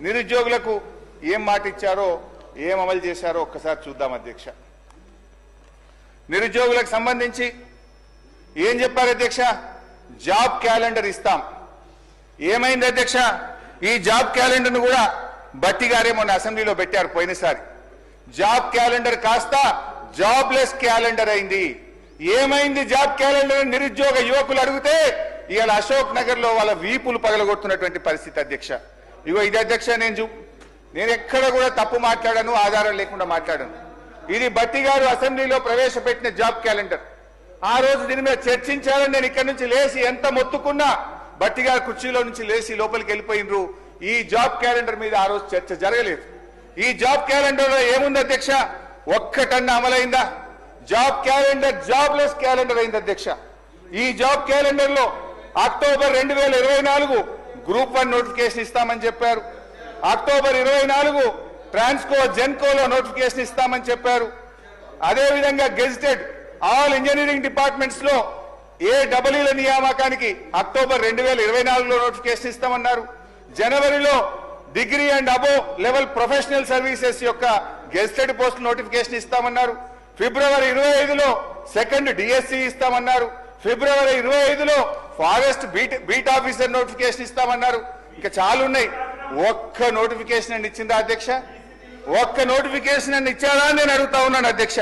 నిరుద్యోగులకు ఏం మాట ఇచ్చారో ఏం అమలు చేశారో ఒక్కసారి చూద్దాం అధ్యక్ష. నిరుద్యోగులకు సంబంధించి ఏం చెప్పారు అధ్యక్ష? జాబ్ క్యాలెండర్ ఇస్తాం. ఏమైంది అధ్యక్ష? ఈ జాబ్ క్యాలెండర్ను కూడా బట్టి గారే మొన్న అసెంబ్లీలో పెట్టారు పోయినసారి. జాబ్ క్యాలెండర్ కాస్త జాబ్లెస్ క్యాలెండర్ అయింది. ఏమైంది జాబ్ క్యాలెండర్? నిరుద్యోగ యువకులు అడిగితే ఇవాళ అశోక్ నగర్లో వాళ్ళ వీపులు పగలగొడుతున్నటువంటి పరిస్థితి అధ్యక్ష. ఇగో ఇది అధ్యక్ష నేను చూ నేను ఎక్కడ కూడా తప్పు మాట్లాడాను ఆధారం లేకుండా మాట్లాడాను. ఇది బట్టి గారు అసెంబ్లీలో ప్రవేశపెట్టిన జాబ్ క్యాలెండర్. ఆ రోజు దీని మీద చర్చించాలని నేను ఇక్కడి నుంచి లేచి ఎంత మొత్తుకున్నా బట్టి గారు కుర్చీలో నుంచి లేచి లోపలికి వెళ్ళిపోయినరు. ఈ జాబ్ క్యాలెండర్ మీద ఆ రోజు చర్చ జరగలేదు. ఈ జాబ్ క్యాలెండర్లో ఏముంది అధ్యక్ష? ఒక్కటన్నా అమలైందా? జాబ్ క్యాలెండర్ జాబ్లెస్ క్యాలెండర్ అయింది అధ్యక్ష. ఈ జాబ్ క్యాలెండర్లో అక్టోబర్ రెండు వేల ఇరవై నాలుగు గ్రూప్ వన్ నోటిఫికేషన్ ఇస్తామని చెప్పారు. అక్టోబర్ ఇరవై నాలుగు ట్రాన్స్కో జెన్కోలో నోటిఫికేషన్ ఇస్తామని చెప్పారు. అదేవిధంగా గెజిటెడ్ ఆల్ ఇంజనీరింగ్ డిపార్ట్మెంట్స్లో ఏ డబుల్ఈల నియామకానికి అక్టోబర్ రెండు వేల ఇరవై నాలుగులో నోటిఫికేషన్ ఇస్తామన్నారు. జనవరిలో degree and above level professional services యొక్క గెజిటెడ్ పోస్ట్ నోటిఫికేషన్ ఇస్తామన్నారు. ఫిబ్రవరి ఇరవై ఐదులో సెకండ్ డిఎస్సి ఇస్తామన్నారు. ఫిబ్రవరి ఇరవై ఐదులో forest beat beat officer notification ఇస్తామన్నారు. ఇంకా చాలా ఉన్నాయి ఒక్క నోటిఫికేషన్ అని ఇచ్చిందా అధ్యక్ష? ఒక్క నోటిఫికేషన్ అని ఇచ్చారా అని నేను అడుగుతా ఉన్నాను అధ్యక్ష.